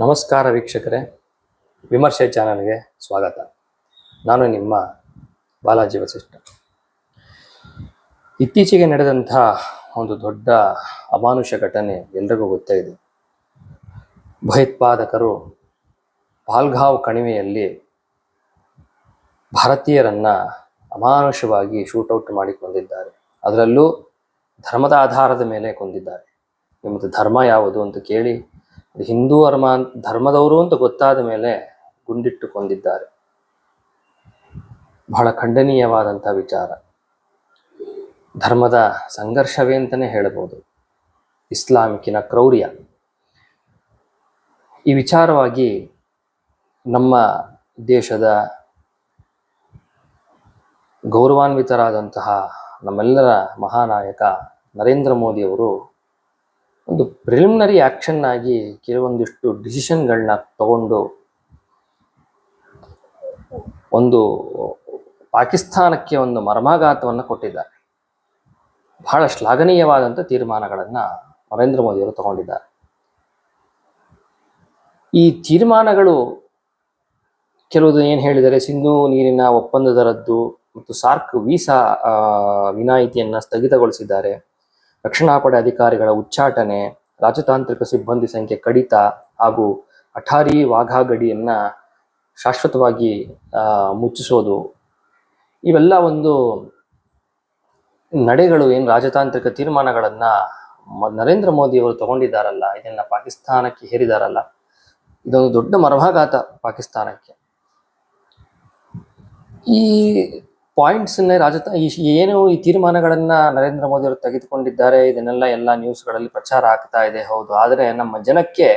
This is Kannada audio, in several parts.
ನಮಸ್ಕಾರ ವೀಕ್ಷಕರೇ. ವಿಮರ್ಶೆ ಚಾನಲ್ಗೆ ಸ್ವಾಗತ. ನಾನು ನಿಮ್ಮ ಬಾಲಾಜಿ ವಸಿಷ್ಠ. ಇತ್ತೀಚೆಗೆ ನಡೆದಂಥ ಒಂದು ದೊಡ್ಡ ಅಮಾನುಷ ಘಟನೆ ಎಲ್ರಿಗೂ ಗೊತ್ತೇ ಇದೆ. ಭಯೋತ್ಪಾದಕರು ಪಾಲ್ಗಾವ್ ಕಣಿವೆಯಲ್ಲಿ ಭಾರತೀಯರನ್ನ ಅಮಾನುಷವಾಗಿ ಶೂಟೌಟ್ ಮಾಡಿ ಕೊಂದಿದ್ದಾರೆ ಅದರಲ್ಲೂ ಧರ್ಮದ ಆಧಾರದ ಮೇಲೆ ಕೊಂದಿದ್ದಾರೆ. ನಿಮ್ಮದು ಧರ್ಮ ಯಾವುದು ಅಂತ ಕೇಳಿ ಹಿಂದೂ ಧರ್ಮ ಧರ್ಮದವರು ಅಂತ ಗೊತ್ತಾದ ಮೇಲೆ ಗುಂಡಿಟ್ಟು ಕೊಂದಿದ್ದಾರೆ ಬಹಳ ಖಂಡನೀಯವಾದಂಥ ವಿಚಾರ. ಧರ್ಮದ ಸಂಘರ್ಷವೇ ಅಂತಲೇ ಹೇಳಬಹುದು. ಇಸ್ಲಾಮಿಕಿನ ಕ್ರೌರ್ಯ. ಈ ವಿಚಾರವಾಗಿ ನಮ್ಮ ದೇಶದ ಗೌರವಾನ್ವಿತರಾದಂತಹ ನಮ್ಮೆಲ್ಲರ ಮಹಾನಾಯಕ ನರೇಂದ್ರ ಮೋದಿಯವರು ಒಂದು ಪ್ರಿಲಿಮಿನರಿ ಆ್ಯಕ್ಷನ್ ಆಗಿ ಕೆಲವೊಂದಿಷ್ಟು ಡಿಸಿಷನ್ಗಳನ್ನ ತಗೊಂಡು ಒಂದು ಪಾಕಿಸ್ತಾನಕ್ಕೆ ಒಂದು ಮರ್ಮಾಘಾತವನ್ನು ಕೊಟ್ಟಿದ್ದಾರೆ. ಬಹಳ ಶ್ಲಾಘನೀಯವಾದಂಥ ತೀರ್ಮಾನಗಳನ್ನು ನರೇಂದ್ರ ಮೋದಿಯವರು ತಗೊಂಡಿದ್ದಾರೆ. ಈ ತೀರ್ಮಾನಗಳು ಕೆಲವು ಏನು ಹೇಳಿದರೆ ಸಿಂಧು ನೀರಿನ ಒಪ್ಪಂದದರದ್ದು ಮತ್ತು ಸಾರ್ಕ್ ವೀಸಾ ವಿನಾಯಿತಿಯನ್ನು ವಿನಾಯಿತಿಯನ್ನ ಸ್ಥಗಿತಗೊಳಿಸಿದ್ದಾರೆ. ರಕ್ಷಣಾ ಪಡೆ ಅಧಿಕಾರಿಗಳ ಉಚ್ಚಾಟನೆ, ರಾಜತಾಂತ್ರಿಕ ಸಿಬ್ಬಂದಿ ಸಂಖ್ಯೆ ಕಡಿತ ಹಾಗೂ ಅಠಾರಿ ವಾಘಾ ಗಡಿಯನ್ನ ಶಾಶ್ವತವಾಗಿ ಮುಚ್ಚಿಸೋದು. ಇವೆಲ್ಲ ಒಂದು ನಡೆಗಳು, ಏನು ರಾಜತಾಂತ್ರಿಕ ತೀರ್ಮಾನಗಳನ್ನ ನರೇಂದ್ರ ಮೋದಿ ಅವರು ತಗೊಂಡಿದ್ದಾರಲ್ಲ, ಇದನ್ನ ಪಾಕಿಸ್ತಾನಕ್ಕೆ ಹೇರಿದಾರಲ್ಲ, ಇದೊಂದು ದೊಡ್ಡ ಮರ್ಮಾಘಾತ ಪಾಕಿಸ್ತಾನಕ್ಕೆ. ಈ ಪಾಯಿಂಟ್ಸ್ ರಾಜತ ಏನು ಈ ತೀರ್ಮಾನಗಳನ್ನ ನರೇಂದ್ರ ಮೋದಿ ಅವರು ತೆಗೆದುಕೊಂಡಿದ್ದಾರೆ, ಇದನ್ನೆಲ್ಲ ಎಲ್ಲ ನ್ಯೂಸ್ಗಳಲ್ಲಿ ಪ್ರಚಾರ ಆಗ್ತಾ ಇದೆ, ಹೌದು. ಆದರೆ ನಮ್ಮ ಜನಕ್ಕೆ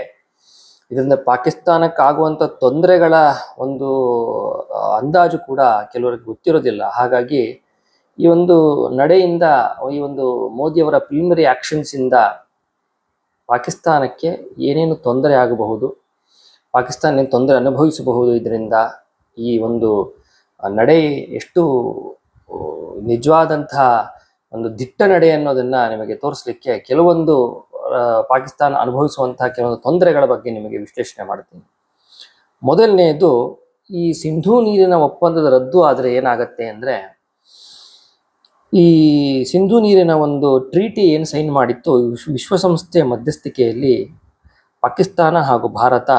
ಇದರಿಂದ ಪಾಕಿಸ್ತಾನಕ್ಕಾಗುವಂಥ ತೊಂದರೆಗಳ ಒಂದು ಅಂದಾಜು ಕೂಡ ಕೆಲವರಿಗೆ ಗೊತ್ತಿರೋದಿಲ್ಲ. ಹಾಗಾಗಿ ಈ ಒಂದು ನಡೆಯಿಂದ, ಈ ಒಂದು ಮೋದಿಯವರ ಆಕ್ಷನ್ಸ್ ಇಂದ ಪಾಕಿಸ್ತಾನಕ್ಕೆ ಏನೇನು ತೊಂದರೆ ಆಗಬಹುದು, ಪಾಕಿಸ್ತಾನ ತೊಂದರೆ ಅನುಭವಿಸಬಹುದು ಇದರಿಂದ ಈ ಒಂದು ನಡೆ ಎಷ್ಟು ನಿಜವಾದಂತಹ ಒಂದು ದಿಟ್ಟ ನಡೆ ಅನ್ನೋದನ್ನ ನಿಮಗೆ ತೋರಿಸಲಿಕ್ಕೆ ಕೆಲವೊಂದು ಪಾಕಿಸ್ತಾನ ಅನುಭವಿಸುವಂತಹ ಕೆಲವೊಂದು ತೊಂದರೆಗಳ ಬಗ್ಗೆ ನಿಮಗೆ ವಿಶ್ಲೇಷಣೆ ಮಾಡ್ತೀನಿ. ಮೊದಲನೆಯದು ಈ ಸಿಂಧೂ ನೀರಿನ ಒಪ್ಪಂದದ ರದ್ದು ಆದರೆ ಏನಾಗತ್ತೆ ಅಂದರೆ, ಈ ಸಿಂಧೂ ನೀರಿನ ಒಂದು ಟ್ರೀಟಿ ಏನು ಸೈನ್ ಮಾಡಿತ್ತು, ವಿಶ್ವ- ವಿಶ್ವಸಂಸ್ಥೆಯ ಮಧ್ಯಸ್ಥಿಕೆಯಲ್ಲಿ ಪಾಕಿಸ್ತಾನ ಹಾಗೂ ಭಾರತ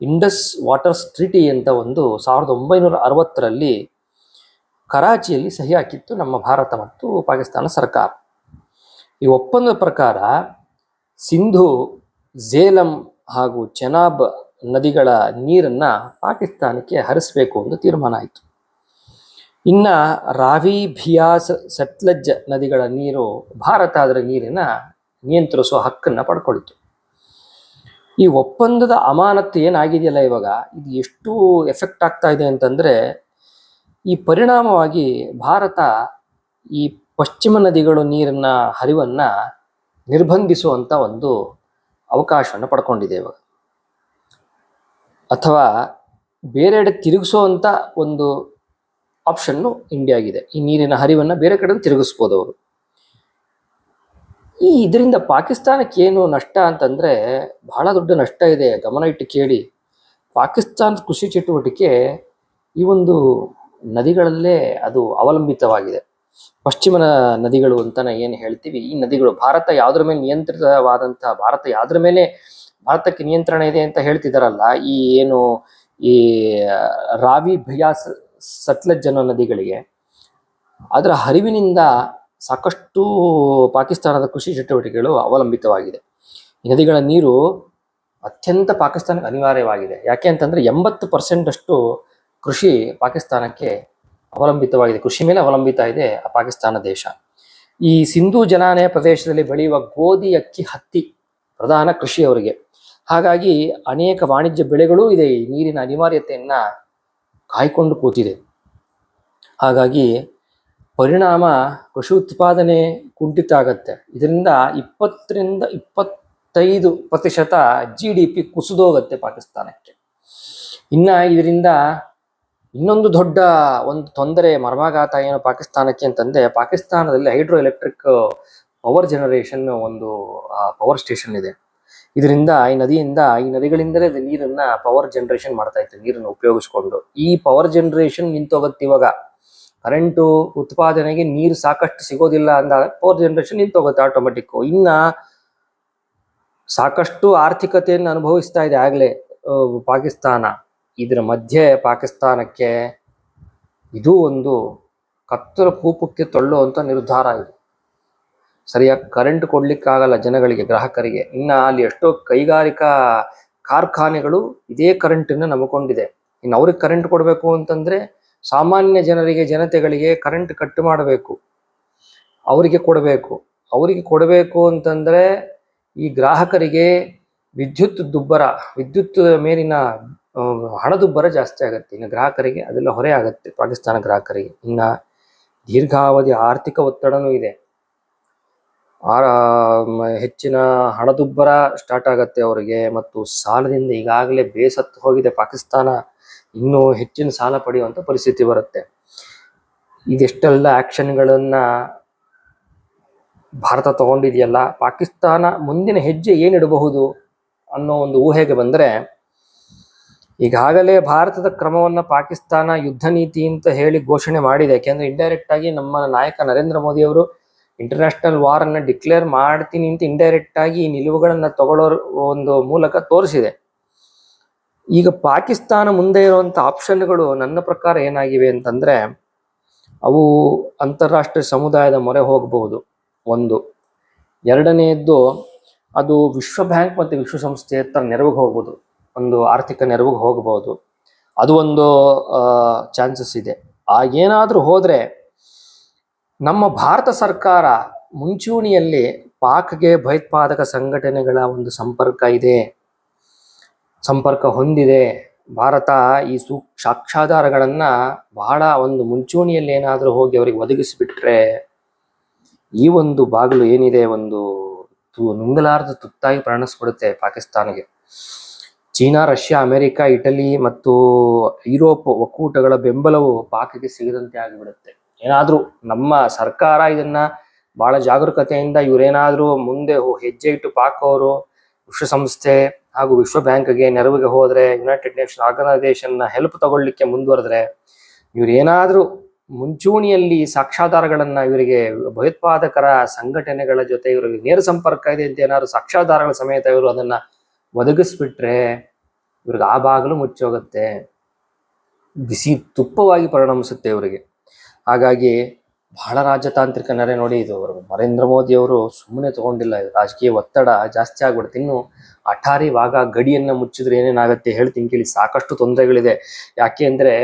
ಇಂಡಸ್ ವಾಟರ್ಸ್ ಟ್ರಿಟಿ ಅಂತ ಒಂದು ಸಾವಿರದ ಒಂಬೈನೂರ ಅರವತ್ತರಲ್ಲಿ ಕರಾಚಿಯಲ್ಲಿ ಸಹಿ ಹಾಕಿತ್ತು ನಮ್ಮ ಭಾರತ ಮತ್ತು ಪಾಕಿಸ್ತಾನ ಸರ್ಕಾರ. ಈ ಒಪ್ಪಂದದ ಪ್ರಕಾರ ಸಿಂಧು ಝೇಲಂ ಹಾಗೂ ಚೆನಾಬ್ ನದಿಗಳ ನೀರನ್ನ ಪಾಕಿಸ್ತಾನಕ್ಕೆ ಹರಿಸಬೇಕು ಅಂತ ತೀರ್ಮಾನ ಆಯಿತು. ಇನ್ನು ರಾವಿ, ಭಿಯಾಸ್ ಸಟ್ಲಜ್ ನದಿಗಳ ನೀರು ಭಾರತ ಅದರ ನೀರಿನ ನಿಯಂತ್ರಿಸುವ ಹಕ್ಕನ್ನು ಪಡ್ಕೊಳ್ತು. ಈ ಒಪ್ಪಂದದ ಅಮಾನತ್ತು ಏನಾಗಿದೆಯಲ್ಲ ಇವಾಗ? ಇದು ಎಷ್ಟು ಎಫೆಕ್ಟ್ ಆಗ್ತಾ ಇದೆ ಅಂತಂದರೆ, ಈ ಪರಿಣಾಮವಾಗಿ ಭಾರತ ಈ ಪಶ್ಚಿಮ ನದಿಗಳು ನೀರನ್ನ ಹರಿವನ್ನು ನಿರ್ಬಂಧಿಸುವಂಥ ಒಂದು ಅವಕಾಶವನ್ನು ಪಡ್ಕೊಂಡಿದೆ ಇವಾಗ. ಅಥವಾ ಬೇರೆಡೆ ತಿರುಗಿಸುವಂಥ ಒಂದು ಆಪ್ಷನ್ನು ಇಂಡಿಯಾಗಿದೆ ಈ ನೀರಿನ ಹರಿವನ್ನು ಬೇರೆ ಕಡೆ ತಿರುಗಿಸ್ಬೋದು ಅವರು. ಈ ಇದರಿಂದ ಪಾಕಿಸ್ತಾನಕ್ಕೆ ಏನು ನಷ್ಟ ಅಂತಂದ್ರೆ ಬಹಳ ದೊಡ್ಡ ನಷ್ಟ ಇದೆ, ಗಮನ ಇಟ್ಟು ಕೇಳಿ. ಪಾಕಿಸ್ತಾನದ ಕೃಷಿ ಚಟುವಟಿಕೆ ಈ ಒಂದು ನದಿಗಳಲ್ಲೇ ಅದು ಅವಲಂಬಿತವಾಗಿದೆ. ಪಶ್ಚಿಮನ ನದಿಗಳು ಅಂತ ಏನು ಹೇಳ್ತೀವಿ, ಈ ನದಿಗಳು ಭಾರತ ಯಾವುದ್ರ ಮೇಲೆ ನಿಯಂತ್ರಿತವಾದಂತಹ, ಭಾರತ ಯಾವ್ದ್ರ ಮೇಲೆ ಭಾರತಕ್ಕೆ ನಿಯಂತ್ರಣ ಇದೆ ಅಂತ ಹೇಳ್ತಿದಾರಲ್ಲ, ಈ ಏನು ಈ ರಾವಿ ಭಯಾಸ್ ಸತ್ಲಜ್ ಅನ್ನೋ ನದಿಗಳಿಗೆ, ಅದರ ಹರಿವಿನಿಂದ ಸಾಕಷ್ಟು ಪಾಕಿಸ್ತಾನದ ಕೃಷಿ ಚಟುವಟಿಕೆಗಳು ಅವಲಂಬಿತವಾಗಿದೆ. ಈ ನದಿಗಳ ನೀರು ಅತ್ಯಂತ ಪಾಕಿಸ್ತಾನಕ್ಕೆ ಅನಿವಾರ್ಯವಾಗಿದೆ. ಯಾಕೆ ಅಂತಂದರೆ ಎಂಬತ್ತು ಪರ್ಸೆಂಟಷ್ಟು ಕೃಷಿ ಪಾಕಿಸ್ತಾನಕ್ಕೆ ಅವಲಂಬಿತವಾಗಿದೆ. ಕೃಷಿ ಮೇಲೆ ಅವಲಂಬಿತ ಇದೆ ಆ ಪಾಕಿಸ್ತಾನ ದೇಶ. ಈ ಸಿಂಧೂ ಜಲಾನಯ ಪ್ರದೇಶದಲ್ಲಿ ಬೆಳೆಯುವ ಗೋಧಿ, ಅಕ್ಕಿ, ಹತ್ತಿ ಪ್ರಧಾನ ಕೃಷಿ ಅವರಿಗೆ ಹಾಗಾಗಿ ಅನೇಕ ವಾಣಿಜ್ಯ ಬೆಳೆಗಳೂ ಇದೆ. ಈ ನೀರಿನ ಅನಿವಾರ್ಯತೆಯನ್ನು ಕಾಯ್ಕೊಂಡು ಕೂತಿದೆ. ಹಾಗಾಗಿ ಪರಿಣಾಮ ಕೃಷಿ ಉತ್ಪಾದನೆ ಕುಂಠಿತ ಆಗತ್ತೆ ಇದರಿಂದ ಇಪ್ಪತ್ತರಿಂದ ಇಪ್ಪತ್ತೈದು ಪ್ರತಿಶತ ಜಿ ಡಿ ಪಿ ಕುಸಿದೋಗತ್ತೆ ಪಾಕಿಸ್ತಾನಕ್ಕೆ. ಇನ್ನ ಇದರಿಂದ ಇನ್ನೊಂದು ದೊಡ್ಡ ಒಂದು ತೊಂದರೆ, ಮರ್ಮಾಘಾತ ಏನು ಪಾಕಿಸ್ತಾನಕ್ಕೆ ಅಂತಂದ್ರೆ, ಪಾಕಿಸ್ತಾನದಲ್ಲಿ ಹೈಡ್ರೋ ಎಲೆಕ್ಟ್ರಿಕ್ ಪವರ್ ಜನರೇಷನ್ ಒಂದು ಪವರ್ ಸ್ಟೇಷನ್ ಇದೆ. ಇದರಿಂದ ಈ ನದಿಯಿಂದ, ಈ ನದಿಗಳಿಂದಲೇ ನೀರನ್ನ ಪವರ್ ಜನರೇಷನ್ ಮಾಡ್ತಾ ಇತ್ತು, ನೀರನ್ನು ಉಪಯೋಗಿಸ್ಕೊಂಡು. ಈ ಪವರ್ ಜನರೇಷನ್ ನಿಂತೋಗತ್ತೆ ಇವಾಗ. ಕರೆಂಟು ಉತ್ಪಾದನೆಗೆ ನೀರು ಸಾಕಷ್ಟು ಸಿಗೋದಿಲ್ಲ ಅಂದಾಗ ಫೋರ್ ಜನರೇಷನ್ ನಿಂತೋಗುತ್ತೆ ಆಟೋಮೆಟಿಕ್ಕು ಇನ್ನ ಸಾಕಷ್ಟು ಆರ್ಥಿಕತೆಯನ್ನು ಅನುಭವಿಸ್ತಾ ಇದೆ ಆಗ್ಲೇ ಪಾಕಿಸ್ತಾನ. ಇದರ ಮಧ್ಯೆ ಪಾಕಿಸ್ತಾನಕ್ಕೆ ಇದು ಒಂದು ಕತ್ತಲ ಕೂಪಕ್ಕೆ ತಳ್ಳುವಂತ ನಿರ್ಧಾರ ಇದು. ಸರಿಯಾಗಿ ಕರೆಂಟ್ ಕೊಡ್ಲಿಕ್ಕಾಗಲ್ಲ ಜನಗಳಿಗೆ, ಗ್ರಾಹಕರಿಗೆ. ಇನ್ನ ಅಲ್ಲಿ ಎಷ್ಟೋ ಕೈಗಾರಿಕಾ ಕಾರ್ಖಾನೆಗಳು ಇದೇ ಕರೆಂಟನ್ನು ನಂಬಿಕೊಂಡಿದೆ ಇನ್ನು ಅವ್ರಿಗೆ ಕರೆಂಟ್ ಕೊಡಬೇಕು ಅಂತಂದ್ರೆ ಸಾಮಾನ್ಯ ಜನರಿಗೆ, ಜನತೆಗಳಿಗೆ ಕರೆಂಟ್ ಕಟ್ ಮಾಡಬೇಕು. ಅವರಿಗೆ ಕೊಡಬೇಕು. ಅವರಿಗೆ ಕೊಡಬೇಕು ಅಂತಂದರೆ ಈ ಗ್ರಾಹಕರಿಗೆ ವಿದ್ಯುತ್ ದುಬ್ಬರ, ವಿದ್ಯುತ್ ಮೇಲಿನ ಹಣದುಬ್ಬರ ಜಾಸ್ತಿ ಆಗುತ್ತೆ. ಇನ್ನು ಗ್ರಾಹಕರಿಗೆ ಅದೆಲ್ಲ ಹೊರೆ ಆಗುತ್ತೆ. ಪಾಕಿಸ್ತಾನ ಗ್ರಾಹಕರಿಗೆ. ಇನ್ನು ದೀರ್ಘಾವಧಿ ಆರ್ಥಿಕ ಒತ್ತಡನೂ ಇದೆ. ಹೆಚ್ಚಿನ ಹಣದುಬ್ಬರ ಸ್ಟಾರ್ಟ್ ಆಗುತ್ತೆ ಅವರಿಗೆ. ಮತ್ತು ಸಾಲದಿಂದ ಈಗಾಗಲೇ ಬೇಸತ್ತು ಹೋಗಿದೆ ಪಾಕಿಸ್ತಾನ ಇನ್ನೂ ಹೆಚ್ಚಿನ ಸಾಲ ಪಡೆಯುವಂತ ಪರಿಸ್ಥಿತಿ ಬರುತ್ತೆ. ಇದೆಷ್ಟೆಲ್ಲ ಆಕ್ಷನ್ಗಳನ್ನ ಭಾರತ ತಗೊಂಡಿದೆಯಲ್ಲ, ಪಾಕಿಸ್ತಾನ ಮುಂದಿನ ಹೆಜ್ಜೆ ಏನಿಡಬಹುದು ಅನ್ನೋ ಒಂದು ಊಹೆಗೆ ಬಂದ್ರೆ, ಈಗಾಗಲೇ ಭಾರತದ ಕ್ರಮವನ್ನ ಪಾಕಿಸ್ತಾನ ಯುದ್ಧ ನೀತಿ ಅಂತ ಹೇಳಿ ಘೋಷಣೆ ಮಾಡಿದೆ. ಯಾಕೆಂದ್ರೆ ಇಂಡೈರೆಕ್ಟ್ ಆಗಿ ನಮ್ಮ ನಾಯಕ ನರೇಂದ್ರ ಮೋದಿ ಅವರು ಇಂಟರ್ನ್ಯಾಷನಲ್ ವಾರ್ ಅನ್ನ ಡಿಕ್ಲೇರ್ ಮಾಡ್ತೀನಿ ಅಂತ ಇಂಡೈರೆಕ್ಟ್ ಆಗಿ ಈ ನಿಲುವುಗಳನ್ನ ತಗೊಳ್ಳೋ ಒಂದು ಮೂಲಕ ತೋರಿಸಿದೆ. ಈಗ ಪಾಕಿಸ್ತಾನ ಮುಂದೆ ಇರುವಂತ ಆಪ್ಷನ್ಗಳು ನನ್ನ ಪ್ರಕಾರ ಏನಾಗಿವೆ ಅಂತಂದ್ರೆ ಅವು ಅಂತಾರಾಷ್ಟ್ರೀಯ ಸಮುದಾಯದ ಮೊರೆ ಹೋಗಬಹುದು. ಒಂದು. ಎರಡನೆಯದ್ದು ಅದು ವಿಶ್ವ ಬ್ಯಾಂಕ್ ಮತ್ತು ವಿಶ್ವಸಂಸ್ಥೆ ಹತ್ರ ನೆರವಿಗೆ ಹೋಗ್ಬೋದು. ಒಂದು ಆರ್ಥಿಕ ನೆರವಿಗೆ ಹೋಗಬಹುದು ಅದು ಒಂದು ಚಾನ್ಸಸ್ ಇದೆ. ಆ, ಏನಾದರೂ ಹೋದರೆ ನಮ್ಮ ಭಾರತ ಸರ್ಕಾರ ಮುಂಚೂಣಿಯಲ್ಲಿ ಪಾಕ್ಗೆ ಭಯೋತ್ಪಾದಕ ಸಂಘಟನೆಗಳ ಒಂದು ಸಂಪರ್ಕ ಇದೆ. ಸಂಪರ್ಕ ಹೊಂದಿದೆ. ಭಾರತ ಈ ಸೂ ಬಹಳ ಒಂದು ಮುಂಚೂಣಿಯಲ್ಲಿ ಏನಾದರೂ ಹೋಗಿ ಅವರಿಗೆ ಒದಗಿಸಿಬಿಟ್ರೆ ಈ ಒಂದು ಬಾಗಿಲು ಏನಿದೆ ಒಂದು ನುಂಗಲಾರದ ತುತ್ತಾಗಿ ಪರಿಣಿಸ್ಬಿಡುತ್ತೆ ಪಾಕಿಸ್ತಾನಿಗೆ. ಚೀನಾ, ರಷ್ಯಾ, ಅಮೆರಿಕ, ಇಟಲಿ ಮತ್ತು ಯುರೋಪ್ ಒಕ್ಕೂಟಗಳ ಬೆಂಬಲವು ಪಾಕಿಗೆ ಸಿಗದಂತೆ ಆಗಿಬಿಡುತ್ತೆ. ಏನಾದ್ರೂ ನಮ್ಮ ಸರ್ಕಾರ ಇದನ್ನ ಬಹಳ ಜಾಗರೂಕತೆಯಿಂದ ಇವರೇನಾದ್ರೂ ಮುಂದೆ ಹೆಜ್ಜೆ ಇಟ್ಟು ಪಾಕ್ ವಿಶ್ವಸಂಸ್ಥೆ ಹಾಗೂ ವಿಶ್ವ ಬ್ಯಾಂಕ್ಗೆ ನೆರವಿಗೆ ಹೋದರೆ ಯುನೈಟೆಡ್ ನೇಷನ್ ಆರ್ಗನೈಸೇಷನ್ನ ಹೆಲ್ಪ್ ತಗೊಳ್ಳಿಕ್ಕೆ ಮುಂದುವರೆದ್ರೆ ಏನಾದರೂ ಮುಂಚೂಣಿಯಲ್ಲಿ ಸಾಕ್ಷ್ಯಾಧಾರಗಳನ್ನು ಇವರಿಗೆ ಭಯೋತ್ಪಾದಕರ ಸಂಘಟನೆಗಳ ಜೊತೆ ಇವರಿಗೆ ನೇರ ಸಂಪರ್ಕ ಇದೆ ಅಂತ ಏನಾದ್ರು ಸಾಕ್ಷ್ಯಾಧಾರಗಳ ಸಮೇತ ಇವರು ಅದನ್ನ ಒದಗಿಸ್ಬಿಟ್ರೆ ಇವ್ರಿಗೆ ಆ ಬಾಗಿಲು ಮುಚ್ಚೋಗುತ್ತೆ ಬಿಸಿ ತುಪ್ಪವಾಗಿ ಪರಿಣಮಿಸುತ್ತೆ ಇವರಿಗೆ. ಹಾಗಾಗಿ ಬಹಳ ರಾಜತಾಂತ್ರಿಕ ನೆರೆ ನೋಡಿ ಇದು ನರೇಂದ್ರ ಮೋದಿ ಅವರು ಸುಮ್ಮನೆ ತಗೊಂಡಿಲ್ಲ. ಇದು ರಾಜಕೀಯ ಒತ್ತಡ ಜಾಸ್ತಿ ಆಗ್ಬಿಡುತ್ತೆ. ಇನ್ನು ಅಠಾರಿ ವಾಗ ಗಡಿಯನ್ನ ಮುಚ್ಚಿದ್ರೆ ಏನೇನಾಗುತ್ತೆ ಹೇಳ್ತೀನಿ ಕೇಳಿ. ಸಾಕಷ್ಟು ತೊಂದರೆಗಳಿದೆ. ಯಾಕೆ ಅಂದ್ರೆ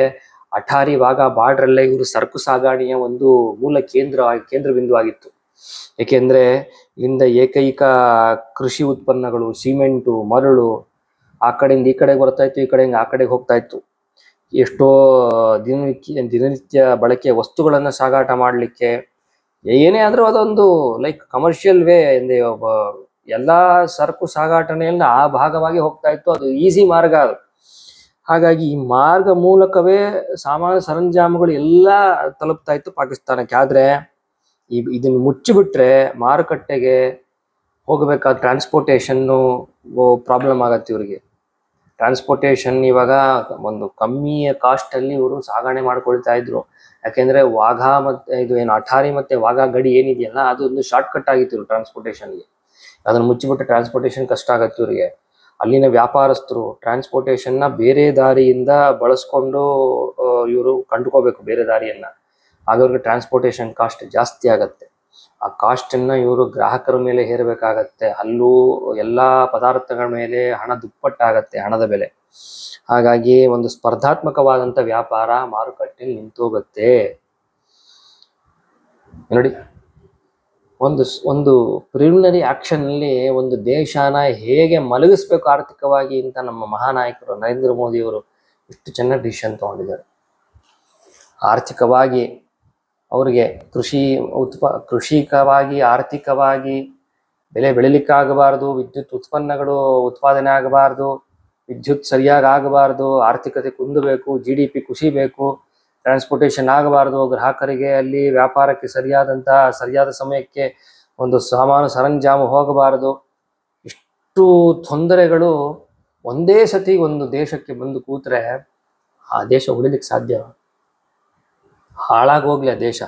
ಅಠಾರಿ ವಾಗ ಬಾರ್ಡರ್ ಅಲ್ಲೇ ಇವರು ಸರಕು ಸಾಗಾಣೆಯ ಒಂದು ಮೂಲ ಕೇಂದ್ರ ಕೇಂದ್ರ ಬಿಂದುವಾಗಿತ್ತು ಏಕೆಂದ್ರೆ ಇಲ್ಲಿಂದ ಏಕೈಕ ಕೃಷಿ ಉತ್ಪನ್ನಗಳು, ಸಿಮೆಂಟು, ಮರಳು ಆ ಕಡೆಯಿಂದ ಈ ಕಡೆಗೆ ಬರ್ತಾ ಇತ್ತು, ಈ ಕಡೆಯಿಂದ ಆ ಕಡೆಗೆ ಹೋಗ್ತಾ ಇತ್ತು. ಎಷ್ಟೋ ದಿನನಿತ್ಯ ದಿನನಿತ್ಯ ಬಳಕೆ ವಸ್ತುಗಳನ್ನು ಸಾಗಾಟ ಮಾಡಲಿಕ್ಕೆ, ಏನೇ ಆದ್ರೂ ಅದೊಂದು ಲೈಕ್ ಕಮರ್ಷಿಯಲ್ ವೇ ಎಂದೇ ಒಬ್ಬ ಎಲ್ಲ ಸರಕು ಸಾಗಾಟನೆಯಿಂದ ಆ ಭಾಗವಾಗಿ ಹೋಗ್ತಾ ಇತ್ತು. ಅದು ಈಸಿ ಮಾರ್ಗ ಅದು. ಹಾಗಾಗಿ ಈ ಮಾರ್ಗ ಮೂಲಕವೇ ಸಾಮಾನ್ಯ ಸರಂಜಾಮುಗಳು ಎಲ್ಲ ತಲುಪ್ತಾ ಇತ್ತು ಪಾಕಿಸ್ತಾನಕ್ಕೆ. ಆದ್ರೆ ಈ ಇದನ್ನು ಮುಚ್ಚಿಬಿಟ್ರೆ ಮಾರುಕಟ್ಟೆಗೆ ಹೋಗಬೇಕಾದ ಟ್ರಾನ್ಸ್ಪೋರ್ಟೇಷನ್ನು ಪ್ರಾಬ್ಲಮ್ ಆಗತ್ತೆ ಇವ್ರಿಗೆ. ಟ್ರಾನ್ಸ್ಪೋರ್ಟೇಷನ್ ಇವಾಗ ಒಂದು ಕಮ್ಮಿ ಕಾಸ್ಟ್ ಅಲ್ಲಿ ಇವರು ಸಾಗಣೆ ಮಾಡ್ಕೊಳ್ತಾ ಇದ್ರು. ಯಾಕೆಂದ್ರೆ ವಾಘಾ ಮತ್ತೆ ಇದು ಏನು, ಅಠಾರಿ ಮತ್ತೆ ವಾಘಾ ಗಡಿ ಏನಿದೆಯಲ್ಲ ಅದೊಂದು ಶಾರ್ಟ್ ಕಟ್ ಆಗಿತ್ತು ಇವ್ರು ಟ್ರಾನ್ಸ್ಪೋರ್ಟೇಷನ್ಗೆ ಅದನ್ನ ಮುಚ್ಚಿಬಿಟ್ಟು ಟ್ರಾನ್ಸ್ಪೋರ್ಟೇಷನ್ ಕಷ್ಟ ಆಗತ್ತೆ ಇವರಿಗೆ. ಅಲ್ಲಿನ ವ್ಯಾಪಾರಸ್ಥರು ಟ್ರಾನ್ಸ್ಪೋರ್ಟೇಷನ್ನ ಬೇರೆ ದಾರಿಯಿಂದ ಬಳಸ್ಕೊಂಡು ಇವರು ಕಂಡುಕೋಬೇಕು ಬೇರೆ ದಾರಿಯನ್ನ. ಆಗ ಟ್ರಾನ್ಸ್ಪೋರ್ಟೇಷನ್ ಕಾಸ್ಟ್ ಜಾಸ್ತಿ ಆಗತ್ತೆ. ಆ ಕಾಸ್ಟ್ ಅನ್ನ ಇವರು ಗ್ರಾಹಕರ ಮೇಲೆ ಹೇರಬೇಕಾಗತ್ತೆ. ಅಲ್ಲೂ ಎಲ್ಲ ಪದಾರ್ಥಗಳ ಮೇಲೆ ಹಣ ದುಪ್ಪಟ್ಟಾಗತ್ತೆ, ಹಣದ ಬೆಲೆ. ಹಾಗಾಗಿ ಒಂದು ಸ್ಪರ್ಧಾತ್ಮಕವಾದಂತ ವ್ಯಾಪಾರ ಮಾರುಕಟ್ಟೆಯಲ್ಲಿ ನಿಂತೋಗುತ್ತೆ. ನೋಡಿ, ಒಂದು ಒಂದು ಪ್ರಿಲಿಮಿನರಿ ಆಕ್ಷನ್ ಅಲ್ಲಿ ಒಂದು ದೇಶನ ಹೇಗೆ ಮಲಗಿಸ್ಬೇಕು ಆರ್ಥಿಕವಾಗಿ ಅಂತ ನಮ್ಮ ಮಹಾನಾಯಕರು ನರೇಂದ್ರ ಮೋದಿ ಅವರು ಇಷ್ಟು ಚೆನ್ನಾಗಿ ಡಿಸಿಷನ್ ತಗೊಂಡಿದ್ದಾರೆ. ಆರ್ಥಿಕವಾಗಿ ಅವರಿಗೆ ಕೃಷಿ ಉತ್ಪ, ಕೃಷಿಕವಾಗಿ, ಆರ್ಥಿಕವಾಗಿ ಬೆಲೆ ಬೆಳಿಲಿಕ್ಕಾಗಬಾರ್ದು, ವಿದ್ಯುತ್ ಉತ್ಪನ್ನಗಳು ಉತ್ಪಾದನೆ ಆಗಬಾರ್ದು, ವಿದ್ಯುತ್ ಸರಿಯಾಗಿ ಆಗಬಾರ್ದು, ಆರ್ಥಿಕತೆ ಕುಂದಬೇಕು ಜಿ ಡಿ ಪಿ ಕುಸಿಬೇಕು ಟ್ರಾನ್ಸ್ಪೋರ್ಟೇಷನ್ ಆಗಬಾರ್ದು, ಗ್ರಾಹಕರಿಗೆ ಅಲ್ಲಿ ವ್ಯಾಪಾರಕ್ಕೆ ಸರಿಯಾದಂತಹ ಸರಿಯಾದ ಸಮಯಕ್ಕೆ ಒಂದು ಸಾಮಾನು ಸರಂಜಾಮು ಹೋಗಬಾರದು. ಇಷ್ಟು ಇಷ್ಟು ತೊಂದರೆಗಳು ಒಂದೇ ಸತಿ ಒಂದು ದೇಶಕ್ಕೆ ಬಂದು ಕೂತ್ರೆ ಆ ದೇಶ ಉಳಿಲಿಕ್ಕೆ ಸಾಧ್ಯ. ಹಾಳಾಗೋಗ್ಲಿ ಆ ದೇಶ.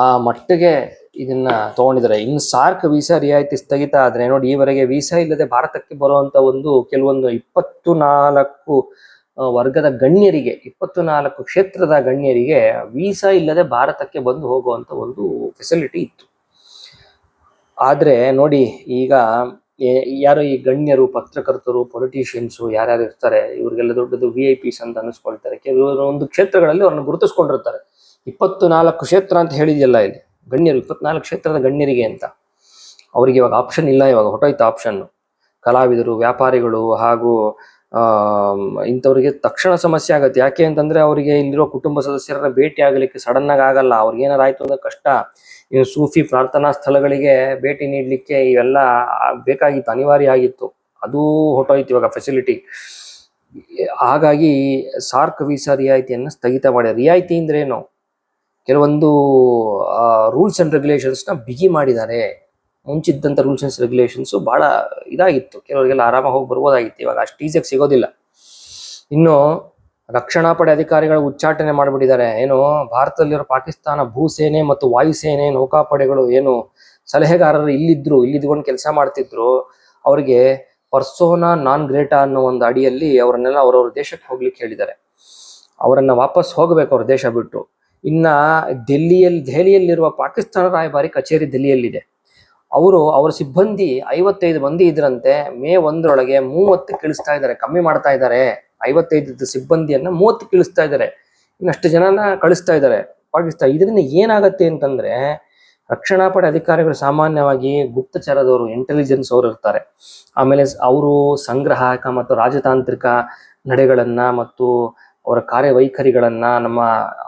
ಆ ಮಟ್ಟಿಗೆ ಇದನ್ನ ತಗೊಂಡಿದ್ದಾರೆ. ಇನ್ನು ಸಾರ್ಕ್ ವೀಸಾ ರಿಯಾಯಿತಿ ಸ್ಥಗಿತ ಆದ್ರೆ ನೋಡಿ, ಈವರೆಗೆ ವೀಸಾ ಇಲ್ಲದೆ ಭಾರತಕ್ಕೆ ಬರುವಂತ ಒಂದು ಕೆಲವೊಂದು ಇಪ್ಪತ್ತು ನಾಲ್ಕು ವರ್ಗದ ಗಣ್ಯರಿಗೆ ಇಪ್ಪತ್ತು ನಾಲ್ಕು ಕ್ಷೇತ್ರದ ಗಣ್ಯರಿಗೆ ವೀಸಾ ಇಲ್ಲದೆ ಭಾರತಕ್ಕೆ ಬಂದು ಹೋಗುವಂತ ಒಂದು ಫೆಸಿಲಿಟಿ ಇತ್ತು. ಆದ್ರೆ ನೋಡಿ, ಈಗ ಯಾರು ಈ ಗಣ್ಯರು, ಪತ್ರಕರ್ತರು ಪೊಲಿಟಿಷಿಯನ್ಸು ಯಾರ್ಯಾರು ಇರ್ತಾರೆ, ಇವ್ರಿಗೆಲ್ಲ ದೊಡ್ಡದು ವಿ ಐ ಪಿಸ್ ಅಂತ ಅನಿಸ್ಕೊಳ್ತಾರೆ ಕೆಲವರು ಒಂದು ಕ್ಷೇತ್ರಗಳಲ್ಲಿ ಅವ್ರನ್ನ ಗುರುತಿಸ್ಕೊಂಡಿರ್ತಾರೆ. ಇಪ್ಪತ್ತು ನಾಲ್ಕು ಕ್ಷೇತ್ರ ಅಂತ ಹೇಳಿದ್ಯಲ್ಲ ಇಲ್ಲಿ. ಗಣ್ಯರು, ಇಪ್ಪತ್ನಾಲ್ಕು ಕ್ಷೇತ್ರದ ಗಣ್ಯರಿಗೆ ಅಂತ. ಅವರಿಗೆ ಇವಾಗ ಆಪ್ಷನ್ ಇಲ್ಲ, ಇವಾಗ ಹೊಟ್ಟೋಯ್ತು ಆಪ್ಷನ್ ಕಲಾವಿದರು, ವ್ಯಾಪಾರಿಗಳು ಹಾಗೂ ಇಂಥವರಿಗೆ ತಕ್ಷಣ ಸಮಸ್ಯೆ ಆಗುತ್ತೆ. ಯಾಕೆ ಅಂತಂದ್ರೆ ಅವರಿಗೆ ಇಲ್ಲಿರೋ ಕುಟುಂಬ ಸದಸ್ಯರನ್ನ ಭೇಟಿ ಆಗಲಿಕ್ಕೆ ಸಡನ್ ಆಗಿ ಆಗಲ್ಲ. ಅವ್ರಿಗೆ ಏನಾರಾಯ್ತು ಅಂದ್ರೆ ಕಷ್ಟ. ಇನ್ನು ಸೂಫಿ ಪ್ರಾರ್ಥನಾ ಸ್ಥಳಗಳಿಗೆ ಭೇಟಿ ನೀಡಲಿಕ್ಕೆ ಇವೆಲ್ಲ ಬೇಕಾಗಿತ್ತು, ಅನಿವಾರ್ಯ ಆಗಿತ್ತು. ಅದು ಹೊಟ್ಟೋಯ್ತು ಇವಾಗ ಫೆಸಿಲಿಟಿ ಹಾಗಾಗಿ ಸಾರ್ಕ್ ವೀಸಾ ರಿಯಾಯಿತಿಯನ್ನು ಸ್ಥಗಿತ ಮಾಡಿ ರಿಯಾಯಿತಿ ಅಂದ್ರೆ ಏನು? ಕೆಲವೊಂದು ರೂಲ್ಸ್ ಅಂಡ್ ರೆಗ್ಯುಲೇಷನ್ಸ್ನ ಬಿಗಿ ಮಾಡಿದ್ದಾರೆ ಮುಂಚಿದ್ದಂಥ ರೂಲ್ಸ್ ಅಂಡ್ ರೆಗ್ಯುಲೇಷನ್ಸ್ ಬಹಳ ಇದಾಗಿತ್ತು. ಕೆಲವರಿಗೆಲ್ಲ ಆರಾಮಾಗಿ ಹೋಗಿ ಬರ್ಬೋದಾಗಿತ್ತು. ಇವಾಗ ಅಷ್ಟು ಈಸಿಯಾಗಿ ಸಿಗೋದಿಲ್ಲ. ಇನ್ನು ರಕ್ಷಣಾ ಪಡೆ ಅಧಿಕಾರಿಗಳು ಉಚ್ಚಾಟನೆ ಮಾಡಿಬಿಟ್ಟಿದ್ದಾರೆ. ಏನು ಭಾರತದಲ್ಲಿರೋ ಪಾಕಿಸ್ತಾನ ಭೂಸೇನೆ ಮತ್ತು ವಾಯುಸೇನೆ ನೌಕಾಪಡೆಗಳು ಏನು ಸಲಹೆಗಾರರು ಇಲ್ಲಿದ್ರು, ಇಲ್ಲಿದ್ಕೊಂಡು ಕೆಲಸ ಮಾಡ್ತಿದ್ರು. ಅವರಿಗೆ ಪರ್ಸೋನಾ ನಾನ್ ಗ್ರೇಟಾ ಅನ್ನೋ ಒಂದು ಅಡಿಯಲ್ಲಿ ಅವರನ್ನೆಲ್ಲ ಅವರವ್ರ ದೇಶಕ್ಕೆ ಹೋಗ್ಲಿಕ್ಕೆ ಹೇಳಿದ್ದಾರೆ. ಅವರನ್ನ ವಾಪಸ್ ಹೋಗಬೇಕು ಅವ್ರ ದೇಶ ಬಿಟ್ಟು. ಇನ್ನ ಡೆಲ್ಲಿಯಲ್ಲಿ ದೆಹಲಿಯಲ್ಲಿರುವ ಪಾಕಿಸ್ತಾನ ರಾಯಭಾರಿ ಕಚೇರಿ ದೆಹಲಿಯಲ್ಲಿದೆ ಅವರು ಅವರ ಸಿಬ್ಬಂದಿ ಐವತ್ತೈದು ಮಂದಿ ಇದ್ರಂತೆ, ಮೇ ಒಂದರೊಳಗೆ ಮೂವತ್ತು ಕಳಿಸ್ತಾ ಇದ್ದಾರೆ, ಕಮ್ಮಿ ಮಾಡ್ತಾ ಇದ್ದಾರೆ. ಐವತ್ತೈದು ಸಿಬ್ಬಂದಿಯನ್ನ ಮೂವತ್ತು ಕಳಿಸ್ತಾ ಇದ್ದಾರೆ. ಇನ್ನಷ್ಟು ಜನನ ಕಳಿಸ್ತಾ ಇದ್ದಾರೆ. ಪಾಕಿಸ್ತಾನ, ಇದರಿಂದ ಏನಾಗತ್ತೆ ಅಂತಂದ್ರೆ, ರಕ್ಷಣಾ ಪಡೆ ಅಧಿಕಾರಿಗಳು ಸಾಮಾನ್ಯವಾಗಿ ಗುಪ್ತಚರದವರು ಇಂಟೆಲಿಜೆನ್ಸ್ ಅವರು ಇರ್ತಾರೆ. ಆಮೇಲೆ ಅವರು ಸಂಗ್ರಹಕ ಮತ್ತು ರಾಜತಾಂತ್ರಿಕ ನಡೆಗಳನ್ನ ಮತ್ತು ಅವರ ಕಾರ್ಯವೈಖರಿಗಳನ್ನ ನಮ್ಮ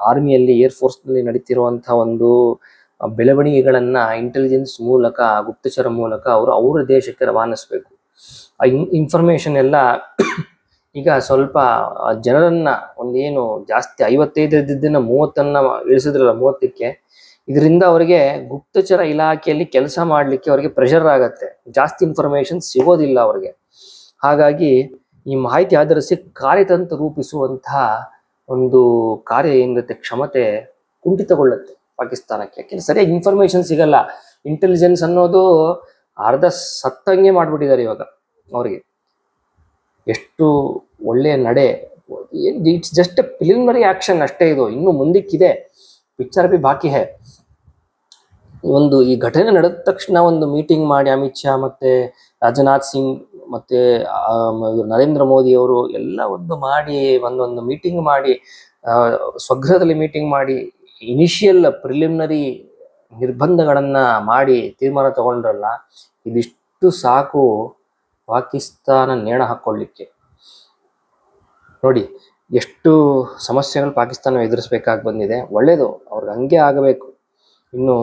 ಆರ್ಮಿಯಲ್ಲಿ, ಏರ್ನಲ್ಲಿ ನಡೀತಿರುವಂತಹ ಒಂದು ಬೆಳವಣಿಗೆಗಳನ್ನ ಇಂಟೆಲಿಜೆನ್ಸ್ ಮೂಲಕ, ಗುಪ್ತಚರ ಮೂಲಕ ಅವರು ಅವರ ದೇಶಕ್ಕೆ ರವಾನಿಸಬೇಕು. ಆ ಇನ್ಫಾರ್ಮೇಶನ್ ಎಲ್ಲ ಈಗ ಸ್ವಲ್ಪ ಜನರನ್ನ ಒಂದೇನು ಜಾಸ್ತಿ ಐವತ್ತೈದು ಇದ್ದಿದ್ದನ್ನ ಮೂವತ್ತನ್ನ ಇಳಿಸಿದ್ರಲ್ಲ, ಮೂವತ್ತಕ್ಕೆ, ಇದರಿಂದ ಅವರಿಗೆ ಗುಪ್ತಚರ ಇಲಾಖೆಯಲ್ಲಿ ಕೆಲಸ ಮಾಡಲಿಕ್ಕೆ ಅವರಿಗೆ ಪ್ರೆಷರ್ ಆಗತ್ತೆ. ಜಾಸ್ತಿ ಇನ್ಫಾರ್ಮೇಶನ್ ಸಿಗೋದಿಲ್ಲ ಅವರಿಗೆ. ಹಾಗಾಗಿ ಈ ಮಾಹಿತಿ ಆಧರಿಸಿ ಕಾರ್ಯತಂತ್ರ ರೂಪಿಸುವಂತಹ ಒಂದು ಕಾರ್ಯ ಏನಿರುತ್ತೆ, ಕ್ಷಮತೆ ಕುಂಠಿತಗೊಳ್ಳುತ್ತೆ ಪಾಕಿಸ್ತಾನಕ್ಕೆ. ಯಾಕೆಂದ್ರೆ ಸರಿಯಾಗಿ ಇನ್ಫಾರ್ಮೇಶನ್ ಸಿಗಲ್ಲ. ಇಂಟೆಲಿಜೆನ್ಸ್ ಅನ್ನೋದು ಅರ್ಧ ಸತ್ತಂಗೆ ಮಾಡಿಬಿಟ್ಟಿದ್ದಾರೆ ಇವಾಗ ಅವರಿಗೆ. ಎಷ್ಟು ಒಳ್ಳೆಯ ನಡೆ ಇಟ್ಸ್ ಜಸ್ಟ್ ಪ್ರಿಲಿಮಿನರಿ ಆಕ್ಷನ್ ಅಷ್ಟೇ ಇದು. ಇನ್ನು ಮುಂದಕ್ಕಿದೆ ಪಿಕ್ಚರ್ ಬಿ ಬಾಕಿ ಹೇ. ಒಂದು ಈ ಘಟನೆ ನಡೆದ ತಕ್ಷಣ ಒಂದು ಮೀಟಿಂಗ್ ಮಾಡಿ ಅಮಿತ್ ಶಾ ಮತ್ತೆ ರಾಜನಾಥ್ ಸಿಂಗ್ ಮತ್ತೆ ನರೇಂದ್ರ ಮೋದಿ ಅವರು ಎಲ್ಲ ಒಂದು ಮಾಡಿ, ಒಂದೊಂದು ಮೀಟಿಂಗ್ ಮಾಡಿ ಸ್ವಗ್ರಹದಲ್ಲಿ ಮೀಟಿಂಗ್ ಮಾಡಿ ಇನಿಷಿಯಲ್ ಪ್ರಿಲಿಮಿನರಿ ನಿರ್ಬಂಧಗಳನ್ನು ಮಾಡಿ ತೀರ್ಮಾನ ತಗೊಂಡ್ರಲ್ಲ, ಇದಿಷ್ಟು ಸಾಕು ಪಾಕಿಸ್ತಾನ ನೇಣ ಹಾಕ್ಕೊಳ್ಳಿಕ್ಕೆ. ನೋಡಿ, ಎಷ್ಟು ಸಮಸ್ಯೆಗಳು ಪಾಕಿಸ್ತಾನ ಎದುರಿಸ್ಬೇಕಾಗಿ ಬಂದಿದೆ. ಒಳ್ಳೇದು, ಅವ್ರಿಗೆ ಹಂಗೆ ಆಗಬೇಕು. ಇನ್ನು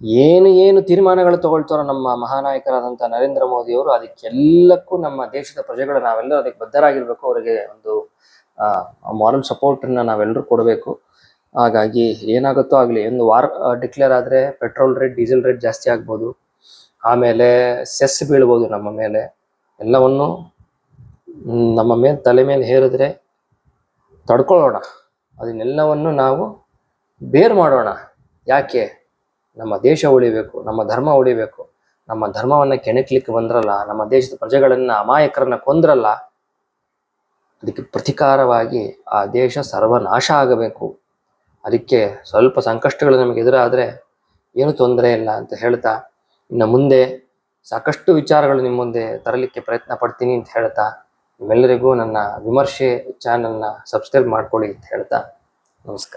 ಏನು ಏನು ತೀರ್ಮಾನಗಳು ತಗೊಳ್ತಾರೋ ನಮ್ಮ ಮಹಾನಾಯಕರಾದಂಥ ನರೇಂದ್ರ ಮೋದಿ ಅವರು ಅದಕ್ಕೆಲ್ಲಕ್ಕೂ ನಮ್ಮ ದೇಶದ ಪ್ರಜೆಗಳು ನಾವೆಲ್ಲರೂ ಅದಕ್ಕೆ ಬದ್ಧರಾಗಿರ್ಬೇಕು. ಅವರಿಗೆ ಒಂದು ಮಾರಲ್ ಸಪೋರ್ಟನ್ನು ನಾವೆಲ್ಲರೂ ಕೊಡಬೇಕು. ಹಾಗಾಗಿ ಏನಾಗುತ್ತೋ ಆಗಲಿ, ಒಂದು ವಾರ್ ಡಿಕ್ಲೇರ್ ಆದರೆ ಪೆಟ್ರೋಲ್ ರೇಟ್ ಡೀಸೆಲ್ ರೇಟ್ ಜಾಸ್ತಿ ಆಗ್ಬೋದು. ಆಮೇಲೆ ಸೆಸ್ ಬೀಳ್ಬೋದು ನಮ್ಮ ಮೇಲೆ. ಎಲ್ಲವನ್ನು ನಮ್ಮ ಮೇಲೆ ತಲೆ ಮೇಲೆ ಹೇರಿದ್ರೆ ತಡ್ಕೊಳ್ಳೋಣ. ಅದನ್ನೆಲ್ಲವನ್ನು ನಾವು ಬೇರ್ ಮಾಡೋಣ. ಯಾಕೆ? ನಮ್ಮ ದೇಶ ಉಳಿಬೇಕು, ನಮ್ಮ ಧರ್ಮ ಉಳಿಬೇಕು, ನಮ್ಮ ಧರ್ಮವನ್ನ ಕೆಣಕ್ಲಿಕ್ಕೆ ಬಂದ್ರಲ್ಲ, ನಮ್ಮ ದೇಶದ ಪ್ರಜೆಗಳನ್ನ ಅಮಾಯಕರನ್ನ ಕೊಂದ್ರಲ್ಲ, ಅದಕ್ಕೆ ಪ್ರತಿಕಾರವಾಗಿ ಆ ದೇಶ ಸರ್ವನಾಶ ಆಗಬೇಕು. ಅದಕ್ಕೆ ಸ್ವಲ್ಪ ಸಂಕಷ್ಟಗಳು ನಮಗೆ ಎದುರಾದರೆ ಏನು ತೊಂದರೆ ಇಲ್ಲ ಅಂತ ಹೇಳ್ತಾ, ಇನ್ನು ಮುಂದೆ ಸಾಕಷ್ಟು ವಿಚಾರಗಳು ನಿಮ್ಮ ಮುಂದೆ ತರಲಿಕ್ಕೆ ಪ್ರಯತ್ನ ಪಡ್ತೀನಿ ಅಂತ ಹೇಳ್ತಾ, ನಿಮ್ಮೆಲ್ಲರಿಗೂ ನನ್ನ ವಿಮರ್ಶೆ ಚಾನಲ್ನ ಸಬ್ಸ್ಕ್ರೈಬ್ ಮಾಡ್ಕೊಳ್ಳಿ ಅಂತ ಹೇಳ್ತಾ, ನಮಸ್ಕಾರ.